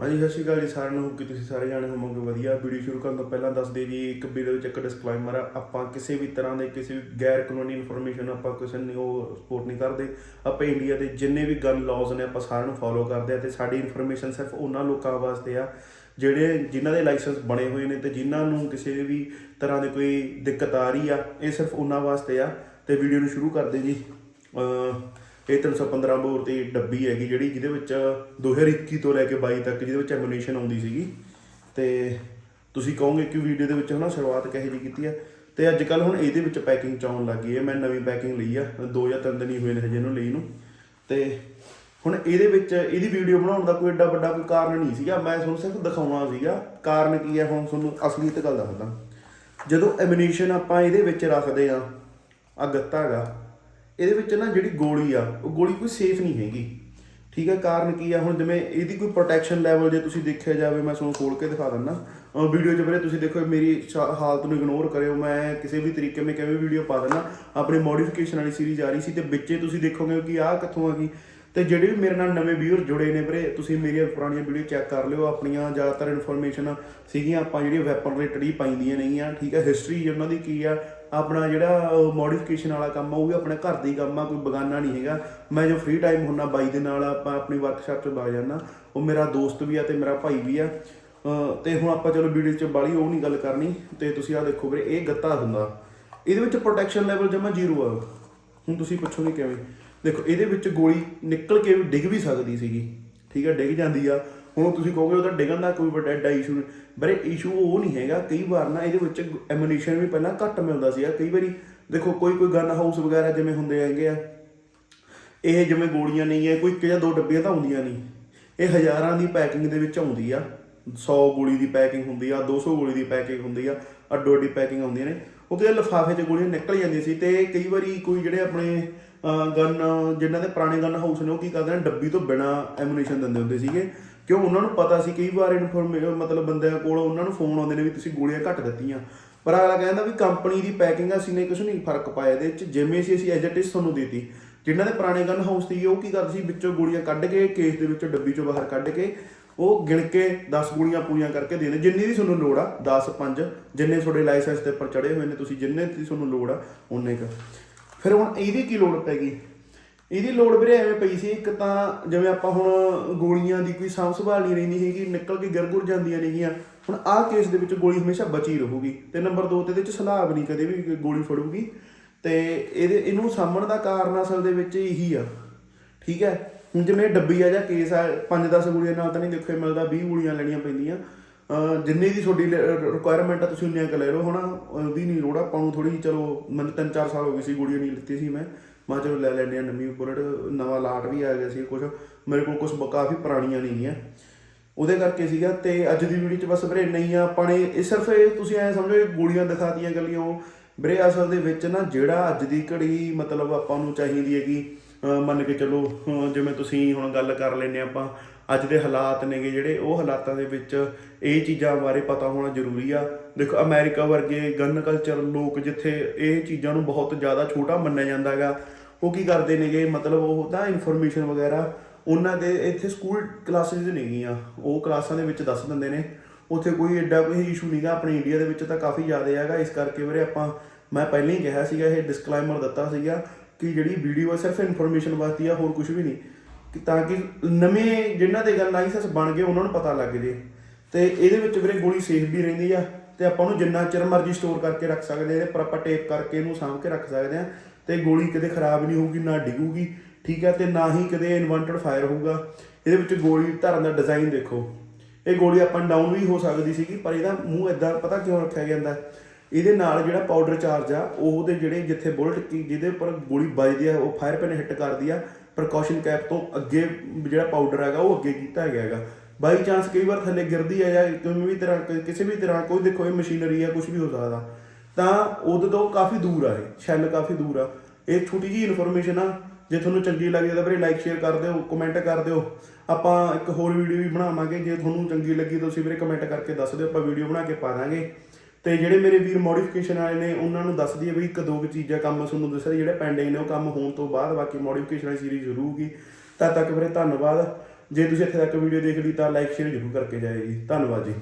ਹਾਂਜੀ, ਸਤਿ ਸ਼੍ਰੀ ਅਕਾਲ ਜੀ ਸਾਰਿਆਂ ਨੂੰ। ਕਿ ਤੁਸੀਂ ਸਾਰੇ ਜਾਣੇ ਹੋਵੋਗੇ? ਵਧੀਆ। ਵੀਡੀਓ ਸ਼ੁਰੂ ਕਰਨ ਤੋਂ ਪਹਿਲਾਂ ਦੱਸ ਦੇ ਜੀ, ਇੱਕ ਵੀਡੀਓ ਵਿੱਚ ਇੱਕ ਡਿਸਕਲਾਈਮਰ ਆ। ਆਪਾਂ ਕਿਸੇ ਵੀ ਤਰ੍ਹਾਂ ਦੇ ਕਿਸੇ ਵੀ ਗੈਰ ਕਾਨੂੰਨੀ ਇਨਫੋਰਮੇਸ਼ਨ ਆਪਾਂ ਕਿਸੇ ਨੂੰ ਉਹ ਸਪੋਰਟ ਨਹੀਂ ਕਰਦੇ। ਆਪਾਂ ਇੰਡੀਆ ਦੇ ਜਿੰਨੇ ਵੀ ਗਨ ਲਾਜ਼ ਨੇ, ਆਪਾਂ ਸਾਰਿਆਂ ਨੂੰ ਫੋਲੋ ਕਰਦੇ ਆ ਤੇ ਸਾਡੀ ਇਨਫੋਰਮੇਸ਼ਨ ਸਿਰਫ ਉਹਨਾਂ ਲੋਕਾਂ ਵਾਸਤੇ ਆ, ਜਿਹੜੇ ਜਿਨ੍ਹਾਂ ਦੇ ਲਾਇਸੈਂਸ ਬਣੇ ਹੋਏ ਨੇ ਤੇ ਜਿਨ੍ਹਾਂ ਨੂੰ ਕਿਸੇ ਵੀ ਤਰ੍ਹਾਂ ਦੀ ਕੋਈ ਦਿੱਕਤ ਆ ਰਹੀ ਆ, ਇਹ ਸਿਰਫ ਉਹਨਾਂ ਵਾਸਤੇ ਆ। ਤੇ ਵੀਡੀਓ ਨੂੰ ਸ਼ੁਰੂ ਕਰਦੇ ਜੀ। ਅਹ ਇਹ 315 ਬੋਰ ਦੀ ਡੱਬੀ ਹੈਗੀ ਜਿਹੜੀ ਜਿਹਦੇ ਵਿੱਚ 2021 ਤੋਂ ਲੈ ਕੇ 22 ਤੱਕ ਜਿਹਦੇ ਵਿੱਚ ਐਮੂਨੇਸ਼ਨ ਆਉਂਦੀ ਸੀਗੀ। ਤੇ ਤੁਸੀਂ ਕਹੋਗੇ ਕਿ ਵੀਡੀਓ ਦੇ ਵਿੱਚ ਹਨਾ ਸ਼ੁਰੂਆਤ ਕਿਹੋ ਜਿਹੀ ਕੀਤੀ ਹੈ ਤੇ ਅੱਜ ਕੱਲ ਹੁਣ ਇਹਦੇ ਵਿੱਚ ਪੈਕਿੰਗ ਚ ਆਉਣ ਗਈ ਹੈ। ਮੈਂ ਨਵੀਂ ਪੈਕਿੰਗ ਲਈ ਆ। ਦੋ ਜਾਂ ਤਿੰਨ ਦਿਨ ਹੀ ਹੋਏ ਨੇ ਹਜੇ ਇਹਨੂੰ ਲਈ ਨੂੰ। ਤੇ ਹੁਣ ਇਹਦੇ ਵਿੱਚ ਇਹਦੀ ਵੀਡੀਓ ਬਣਾਉਣ ਦਾ ਕੋਈ ਏਡਾ ਵੱਡਾ ਕੋਈ ਕਾਰਨ ਨਹੀਂ ਸੀਗਾ। ਮੈਂ ਤੁਹਾਨੂੰ ਸਿਰਫ ਦਿਖਾਉਣਾ ਸੀਗਾ। ਕਾਰਨ ਕੀ ਹੈ ਹੁਣ ਤੁਹਾਨੂੰ ਅਸਲੀਅਤ ਗੱਲ ਦੱਸਦਾ। ਜਦੋਂ ਐਮੂਨੇਸ਼ਨ ਆਪਾਂ ਇਹਦੇ ਵਿੱਚ ਰੱਖਦੇ ਆ ਆ ਗੱਤਾ ਹੈਗਾ ਇਹਦੇ ਵਿੱਚ ਨਾ ਜਿਹੜੀ ਗੋਲੀ ਆ, ਉਹ ਗੋਲੀ ਕੋਈ ਸੇਫ ਨਹੀਂ ਹੈਗੀ। ਠੀਕ ਹੈ ਕਾਰਨ ਕੀ ਆ? ਹੁਣ ਜਿਵੇਂ ਇਹਦੀ ਕੋਈ ਪ੍ਰੋਟੈਕਸ਼ਨ ਲੈਵਲ ਜੇ ਤੁਸੀਂ ਦੇਖਿਆ ਜਾਵੇ, ਮੈਂ ਤੁਹਾਨੂੰ ਖੋਲ ਕੇ ਦਿਖਾ ਦਿੰਦਾ। ਵੀਡੀਓ 'ਚ ਵੀਰੇ ਤੁਸੀਂ ਦੇਖੋ, ਮੇਰੀ ਸ਼ਾ- ਹਾਲਤ ਨੂੰ ਇਗਨੋਰ ਕਰਿਓ। ਮੈਂ ਕਿਸੇ ਵੀ ਤਰੀਕੇ, ਮੈਂ ਕਿਵੇਂ ਵੀਡੀਓ ਪਾ ਦਿੰਦਾ, ਆਪਣੀ ਮੋਡੀਫਿਕੇਸ਼ਨ ਵਾਲੀ ਸੀਰੀਜ਼ ਆ ਰਹੀ ਸੀ ਤੇ ਵਿੱਚੇ ਤੁਸੀਂ ਦੇਖੋਗੇ ਕਿ ਆਹ ਕਿੱਥੋਂ ਆ ਗਈ। ਤੇ ਜਿਹੜੇ ਵੀ ਮੇਰੇ ਨਾਲ ਨਵੇਂ ਵਿਊਅਰ ਜੁੜੇ ਨੇ ਵੀਰੇ, ਤੁਸੀਂ ਮੇਰੀਆਂ ਪੁਰਾਣੀਆਂ ਵੀਡੀਓ ਚੈੱਕ ਕਰ ਲਿਓ, ਆਪਣੀਆਂ ਜ਼ਿਆਦਾਤਰ ਇਨਫੋਰਮੇਸ਼ਨ ਸੀਗੀਆਂ, ਆਪਾਂ ਜਿਹੜੀਆਂ ਵੈਪਨ ਰਿਲੇਟਡ ਹੀ ਪਾਈਦੀਆਂ ਨੇਗੀਆਂ, ਠੀਕ ਹੈ? ਹਿਸਟਰੀ ਉਹਨਾਂ ਦੀ ਕੀ ਆ, ਆਪਣਾ ਜਿਹੜਾ ਮੋਡੀਫਿਕੇਸ਼ਨ ਵਾਲਾ ਕੰਮ ਆ, ਉਹ ਵੀ ਆਪਣੇ ਘਰ ਦੀ ਕੰਮ ਆ, ਕੋਈ ਬਗਾਨਾ ਨਹੀਂ ਹੈਗਾ। ਮੈਂ ਜੋ ਫ੍ਰੀ ਟਾਈਮ ਹੁੰਦਾ ਬਾਈ ਦੇ ਨਾਲ ਆਪਾਂ ਆਪਣੀ ਵਰਕਸ਼ਾਪ 'ਚ ਬਾ ਜਾਣਾ ਉਹ ਮੇਰਾ ਦੋਸਤ ਵੀ ਆ ਤੇ ਮੇਰਾ ਭਾਈ ਵੀ ਆ। ਅਹ, ਤੇ ਹੁਣ ਆਪਾਂ ਚਲੋ ਵੀਡੀਓ 'ਚ ਬਾਲੀ ਉਹ ਨਹੀਂ ਗੱਲ ਕਰਨੀ, ਤੇ ਤੁਸੀਂ ਆ ਦੇਖੋ ਵੀਰੇ, ਇਹ ਗੱਤਾ ਹੁੰਦਾ। ਇਹਦੇ ਵਿੱਚ ਪ੍ਰੋਟੈਕਸ਼ਨ ਲੈਵਲ ਜਮਾ ਜ਼ੀਰੋ ਆ। ਹੁਣ ਤੁਸੀਂ ਪੁੱਛੋਗੇ ਕਿਵੇਂ? ਦੇਖੋ, ਇਹਦੇ ਵਿੱਚ ਗੋਲੀ ਨਿਕਲ ਕੇ ਵੀ ਡਿੱਗ ਵੀ ਸਕਦੀ ਸੀਗੀ। ਠੀਕ ਹੈ, ਡਿੱਗ ਜਾਂਦੀ ਆ। ਹੁਣ ਤੁਸੀਂ ਕਹੋਗੇ ਉਹਦਾ ਡਿੱਗਣ ਦਾ ਕੋਈ ਵੱਡਾ ਐਡਾ ਇਸ਼ੂ ਨਹੀਂ। ਬਰੇ ਇਸ਼ੂ ਉਹ ਨਹੀਂ ਹੈਗਾ। ਕਈ ਵਾਰ ਨਾ ਇਹਦੇ ਵਿੱਚ ਐਮੂਨੀਸ਼ਨ ਵੀ ਪਹਿਲਾਂ ਘੱਟ ਮਿਲਦਾ ਸੀਗਾ। ਕਈ ਵਾਰੀ ਦੇਖੋ, ਕੋਈ ਕੋਈ ਗਨ ਹਾਊਸ ਵਗੈਰਾ ਜਿਵੇਂ ਹੁੰਦੇ ਹੈਗੇ ਆ, ਇਹ ਜਿਵੇਂ ਗੋਲੀਆਂ ਨਹੀਂ ਹੈ, ਕੋਈ ਇੱਕ ਜਾਂ ਦੋ ਡੱਬੀਆਂ ਤਾਂ ਹੁੰਦੀਆਂ ਨਹੀਂ। ਇਹ ਹਜ਼ਾਰਾਂ ਦੀ ਪੈਕਿੰਗ ਦੇ ਵਿੱਚ ਆਉਂਦੀ ਆ। 100 ਗੋਲੀ ਦੀ ਪੈਕਿੰਗ ਹੁੰਦੀ ਆ 200 ਗੋਲੀ ਦੀ ਪੈਕਿੰਗ ਹੁੰਦੀ ਆ, ਅੱਡੋ ਅੱਡੀ ਪੈਕਿੰਗ ਹੁੰਦੀਆਂ ਨੇ। ਉਹ ਕਿਤੇ ਲਿਫਾਫੇ 'ਚ ਗੋਲੀਆਂ ਨਿਕਲ ਜਾਂਦੀਆਂ ਸੀ ਤੇ ਕਈ ਵਾਰੀ ਕੋਈ ਜਿਹੜੇ ਆਪਣੇ ਗਨ ਜਿਨ੍ਹਾਂ ਦੇ ਪੁਰਾਣੇ ਗਨ ਹਾਊਸ ਨੇ, ਉਹ ਕੀ ਕਰਦੇ ਨੇ, ਡੱਬੀ ਤੋਂ ਬਿਨਾ ਐਮੂਨੇਸ਼ਨ ਦਿੰਦੇ ਹੁੰਦੇ ਸੀਗੇ। ਕਿਉਂ? ਉਹਨਾਂ ਨੂੰ ਪਤਾ ਸੀ, ਕਈ ਵਾਰ ਇਨਫੋਰਮੇਸ਼ਨ ਮਤਲਬ ਬੰਦਿਆਂ ਕੋਲ ਉਹਨਾਂ ਨੂੰ ਫੋਨ ਆਉਂਦੇ ਨੇ ਵੀ ਤੁਸੀਂ ਗੋਲੀਆਂ ਘੱਟ ਦਿੱਤੀਆਂ। ਪਰ ਅਗਲਾ ਕਹਿੰਦਾ ਵੀ ਕੰਪਨੀ ਦੀ ਪੈਕਿੰਗ ਅਸੀਂ ਨੇ ਕੁਝ ਨਹੀਂ ਫ਼ਰਕ ਪਾਇਆ ਇਹਦੇ ਵਿੱਚ ਜਿਵੇਂ ਸੀ ਅਸੀਂ ਐਜ ਇਟ ਤੁਹਾਨੂੰ ਦਿੱਤੀ। ਜਿਨ੍ਹਾਂ ਦੇ ਪੁਰਾਣੇ ਗਨ ਹਾਊਸ ਸੀ ਉਹ ਕੀ ਕਰਦੇ ਸੀ, ਵਿੱਚੋਂ ਗੋਲੀਆਂ ਕੱਢ ਕੇ ਕੇਸ ਦੇ ਵਿੱਚੋਂ ਡੱਬੀ ਚੋਂ ਬਾਹਰ ਕੱਢ ਕੇ ਉਹ ਗਿਣ ਕੇ 10 ਗੋਲੀਆਂ ਪੂਰੀਆਂ ਕਰਕੇ ਦੇ ਦੇ। ਜਿੰਨੀ ਦੀ ਤੁਹਾਨੂੰ ਲੋੜ ਆ 10 5 ਜਿੰਨੇ ਤੁਹਾਡੇ ਲਾਇਸੈਂਸ ਦੇ ਉੱਪਰ ਚੜੇ ਹੋਏ ਨੇ, ਤੁਸੀਂ ਜਿੰਨੇ ਦੀ ਤੁਹਾਨੂੰ ਲੋੜ ਆ ਉਹਨੇ ਕ। ਫਿਰ ਹੁਣ ਇਹਦੀ ਕੀ ਲੋੜ ਪੈ ਗਈ? ਇਹਦੀ ਲੋੜ ਵੀਰੇ ਐਵੇਂ ਪਈ ਸੀ, ਇੱਕ ਤਾਂ ਜਿਵੇਂ ਆਪਾਂ ਹੁਣ ਗੋਲੀਆਂ ਦੀ ਕੋਈ ਸਾਂਭ ਸੰਭਾਲ ਨਹੀਂ ਰਹਿੰਦੀ ਹੈਗੀ, ਨਿਕਲ ਕੇ ਗਿਰ ਗੁਰ ਜਾਂਦੀਆਂ ਨੇਗੀਆਂ। ਹੁਣ ਆਹ ਕੇਸ ਦੇ ਵਿੱਚ ਗੋਲੀ ਹਮੇਸ਼ਾ ਬਚੀ ਰਹੂਗੀ। ਤੇ ਨੰਬਰ 2 ਤੇ ਇਹਦੇ ਵਿੱਚ ਸਲਾਬ ਨਹੀਂ ਕਦੇ ਵੀ ਗੋਲੀ ਫੜੂਗੀ। ਤੇ ਇਹਦੇ, ਇਹਨੂੰ ਸਾਂਭਣ ਦਾ ਕਾਰਨ ਅਸਲ ਦੇ ਵਿੱਚ ਇਹੀ ਆ। ਠੀਕ ਹੈ? ਹੁਣ ਜਿਵੇਂ ਡੱਬੀ ਆ ਜਾਂ ਕੇਸ ਆ 5-10 ਗੋਲੀਆਂ ਨਾਲ ਤਾਂ ਨਹੀਂ ਦੇਖੋ ਇਹ ਮਿਲਦਾ 20 ਗੋਲੀਆਂ ਲੈਣੀਆਂ ਪੈਂਦੀਆਂ। ਅਹ ਜਿੰਨੀ ਦੀ ਤੁਹਾਡੀ ਰਿਕੁਆਇਰਮੈਂਟ ਆ, ਤੁਸੀਂ ਉਨੀਆਂ ਕੁ ਲੈ ਲਓ ਹਨਾ ਉਹਦੀ ਨਹੀਂ ਲੋੜ, ਆਪਾਂ ਨੂੰ ਥੋੜੀ ਚਲੋ, ਮੈਨੂੰ 3-4 ਸਾਲ ਹੋ ਗਏ ਸੀ ਗੋਲੀਆਂ ਨਹੀਂ ਲਿੱਤੀ ਸੀ ਮੈਂ। ਮੈਂ ਚਲੋ ਲੈ ਲੈਂਦੇ ਆ ਨਵੀਂ ਬੁਲਟ ਨਵਾਂ ਲਾਟ ਵੀ ਆ ਗਿਆ ਸੀ ਕੁਝ ਮੇਰੇ ਕੋਲ ਕੁਝ ਕਾਫੀ ਪੁਰਾਣੀਆਂ ਨਹੀਂ ਆ ਉਹਦੇ ਕਰਕੇ ਸੀਗਾ, ਤੇ ਅੱਜ ਦੀ ਵੀਡੀਓ 'ਚ ਬਸ ਵੀਰੇ ਨਹੀਂ ਆ, ਆਪਾਂ ਨੇ ਇਹ ਸਿਰਫ ਤੁਸੀਂ ਐ ਸਮਝੋ, ਇਹ ਗੋਲੀਆਂ ਦਿਖਾਤੀਆਂ ਗੱਲੀਆਂ ਉਹ। ਵੀਰੇ ਅਸਲ ਦੇ ਵਿੱਚ ਨਾ ਜਿਹੜਾ ਅੱਜ ਦੀ ਘੜੀ ਮਤਲਬ ਆਪਾਂ ਨੂੰ ਚਾਹੀਦੀ ਹੈਗੀ ਮੰਨ ਕੇ ਚੱਲੋ ਜਿਵੇਂ ਤੁਸੀਂ ਹੁਣ ਗੱਲ ਕਰ ਲੈਨੇ ਆਪਾਂ, ਅੱਜ ਦੇ ਹਾਲਾਤ ਨੇਗੇ ਜਿਹੜੇ, ਉਹ ਹਾਲਾਤਾਂ ਦੇ ਵਿੱਚ ਇਹ ਚੀਜ਼ਾਂ ਬਾਰੇ ਪਤਾ ਹੋਣਾ ਜ਼ਰੂਰੀ ਆ। ਦੇਖੋ, ਅਮਰੀਕਾ ਵਰਗੇ ਗਨ ਕਲਚਰ ਲੋਕ ਜਿੱਥੇ ਇਹ ਚੀਜ਼ਾਂ ਨੂੰ ਬਹੁਤ ਜ਼ਿਆਦਾ ਛੋਟਾ ਮੰਨਿਆ ਜਾਂਦਾ ਹੈਗਾ, ਉਹ ਕੀ ਕਰਦੇ ਨੇਗੇ? ਮਤਲਬ ਉਹ ਤਾਂ ਇਨਫੋਰਮੇਸ਼ਨ ਵਗੈਰਾ, ਉਹਨਾਂ ਦੇ ਇੱਥੇ ਸਕੂਲ ਕਲਾਸਿਸ ਨੇਗੀਆਂ ਉਹ ਕਲਾਸਾਂ ਦੇ ਵਿੱਚ ਦੱਸ ਦਿੰਦੇ ਨੇ। ਉੱਥੇ ਕੋਈ ਐਡਾ ਕੋਈ ਇਸ਼ੂ ਨਹੀਂਗਾ, ਆਪਣੇ ਇੰਡੀਆ ਦੇ ਵਿੱਚ ਤਾਂ ਕਾਫੀ ਜ਼ਿਆਦਾ ਹੈਗਾ। ਇਸ ਕਰਕੇ ਵੀਰੇ ਆਪਾਂ, ਮੈਂ ਪਹਿਲਾਂ ਹੀ ਕਿਹਾ ਸੀਗਾ, ਇਹ ਡਿਸਕਲੇਮਰ ਦਿੱਤਾ ਸੀਗਾ ਕਿ ਜਿਹੜੀ ਵੀਡੀਓ ਹੈ ਸਿਰਫ ਇਨਫੋਰਮੇਸ਼ਨ ਵਾਸਤੇ ਆ, ਹੋਰ ਕੁਝ ਵੀ ਨਹੀਂ। ਕਿ ਤਾਂ ਕਿ ਨਵੇਂ ਜਿਨ੍ਹਾਂ ਦੇ ਗੱਲ ਲਾਇਸੈਂਸ ਬਣ ਗਏ ਉਹਨਾਂ ਨੂੰ ਪਤਾ ਲੱਗ ਜੇ। ਤੇ ਇਹਦੇ ਵਿੱਚ ਵੀਰੇ ਗੋਲੀ ਸੇਫ ਵੀ ਰਹਿੰਦੀ ਆ, ਤੇ ਆਪਾਂ ਨੂੰ ਜਿੰਨਾ ਚਿਰ ਮਰਜ਼ੀ ਸਟੋਰ ਕਰਕੇ ਰੱਖ ਸਕਦੇ ਆ ਇਹਦੇ ਪਰ ਆਪਾਂ ਟੇਪ ਕਰਕੇ ਇਹਨੂੰ ਸਾਂਭ ਕੇ ਰੱਖ ਸਕਦੇ ਆ। ਤੇ ਗੋਲੀ ਕਦੇ ਖਰਾਬ ਨਹੀਂ ਹੋਊਗੀ, ਨਾ ਡਿੱਗੂਗੀ, ਠੀਕ ਹੈ ਤੇ ਨਾ ਹੀ ਕਦੇ ਇਨਵੈਂਟਡ ਫਾਇਰ ਹੋਊਗਾ। ਇਹਦੇ ਵਿੱਚ ਗੋਲੀ ਧਰਨ ਦਾ ਡਿਜ਼ਾਈਨ ਦੇਖੋ। ਇਹ ਗੋਲੀ ਅਪ ਐਂਡ ਡਾਊਨ ਵੀ ਹੋ ਸਕਦੀ ਸੀਗੀ, ਪਰ ਇਹਦਾ ਮੂੰਹ ਇਦਾਂ ਪਤਾ ਕਿਉਂ ਰੱਖਿਆ ਜਾਂਦਾ? ਇਹਦੇ ਨਾਲ ਜਿਹੜਾ ਪਾਊਡਰ ਚਾਰਜ ਆ, ਉਹਦੇ ਜਿਹੜੇ ਜਿੱਥੇ ਬੁਲਟ ਕੀ, ਜਿਹਦੇ ਉੱਪਰ ਗੋਲੀ ਵੱਜਦੀ ਆ, ਉਹ ਫਾਇਰ ਪੈਨ ਹਿੱਟ ਕਰਦੀ ਆ ਪ੍ਰੀਕਾਸ਼ਨ ਕੈਪ ਤੋਂ ਅੱਗੇ ਜਿਹੜਾ ਪਾਊਡਰ ਹੈਗਾ, ਉਹ ਅੱਗੇ ਕੀਤਾ ਗਿਆ ਹੈਗਾ। ਬਾਈ ਚਾਂਸ ਕਈ ਵਾਰ ਥੱਲੇ ਗਿਰਦੀ ਆ ਜਾਂ ਕੋਈ ਵੀ ਤਰ੍ਹਾਂ ਕਿਸੇ ਵੀ ਤਰ੍ਹਾਂ, ਕੋਈ ਦੇਖੋ ਇਹ ਮਸ਼ੀਨਰੀ ਆ ਕੁਝ ਵੀ ਹੋ ਸਕਦਾ। ਤਾਂ ਉਹਦੇ ਤੋਂ ਕਾਫੀ ਦੂਰ ਆ ਇਹ ਸ਼ੈਲ ਕਾਫੀ ਦੂਰ ਆ। ਇਹ ਛੋਟੀ ਜੀ ਇਨਫੋਰਮੇਸ਼ਨ ਆ, ਜੇ ਤੁਹਾਨੂੰ ਚੰਗੀ ਲੱਗੀ ਤਾਂ ਵੀਰੇ ਲਾਈਕ ਸ਼ੇਅਰ ਕਰ ਦਿਓ ਕਮੈਂਟ ਕਰ ਦਿਓ। ਆਪਾਂ ਇੱਕ ਹੋਰ ਵੀਡੀਓ ਵੀ ਬਣਾਵਾਂਗੇ, ਜੇ ਤੁਹਾਨੂੰ ਚੰਗੀ ਲੱਗੀ ਤਾਂ ਤੁਸੀਂ ਵੀਰੇ ਕਮੈਂਟ ਕਰਕੇ ਦੱਸ ਦਿਓ, ਆਪਾਂ ਵੀਡੀਓ ਬਣਾ ਕੇ ਪਾ ਦਾਂਗੇ। ਤੇ ਜਿਹੜੇ ਮੇਰੇ ਵੀਰ ਮੋਡੀਫਿਕੇਸ਼ਨ ਵਾਲੇ ਨੇ, ਉਹਨਾਂ ਨੂੰ ਦੱਸ ਦਈਏ ਵੀ ਇੱਕ ਦੋ ਕੁ ਚੀਜ਼ਾਂ ਕੰਮ ਤੁਹਾਨੂੰ ਦੱਸਿਆ, ਜਿਹੜੇ ਪੈਂਡਿੰਗ ਨੇ ਉਹ ਕੰਮ ਹੋਣ ਤੋਂ ਬਾਅਦ ਬਾਕੀ ਮੋਡੀਫਿਕੇਸ਼ਨ ਵਾਲੀ ਸੀਰੀਜ਼ ਜ਼ਰੂਰ ਹੋਊਗੀ। ਤਦ ਤੱਕ ਵੀਰੇ ਧੰਨਵਾਦ। ਜੇ ਤੁਸੀਂ ਇੱਥੇ ਤੱਕ ਵੀਡੀਓ ਦੇਖ ਲਈ ਤਾਂ ਲਾਈਕ ਸ਼ੇਅਰ ਜ਼ਰੂਰ ਕਰਕੇ ਜਾਇਓ ਜੀ। ਧੰਨਵਾਦ ਜੀ।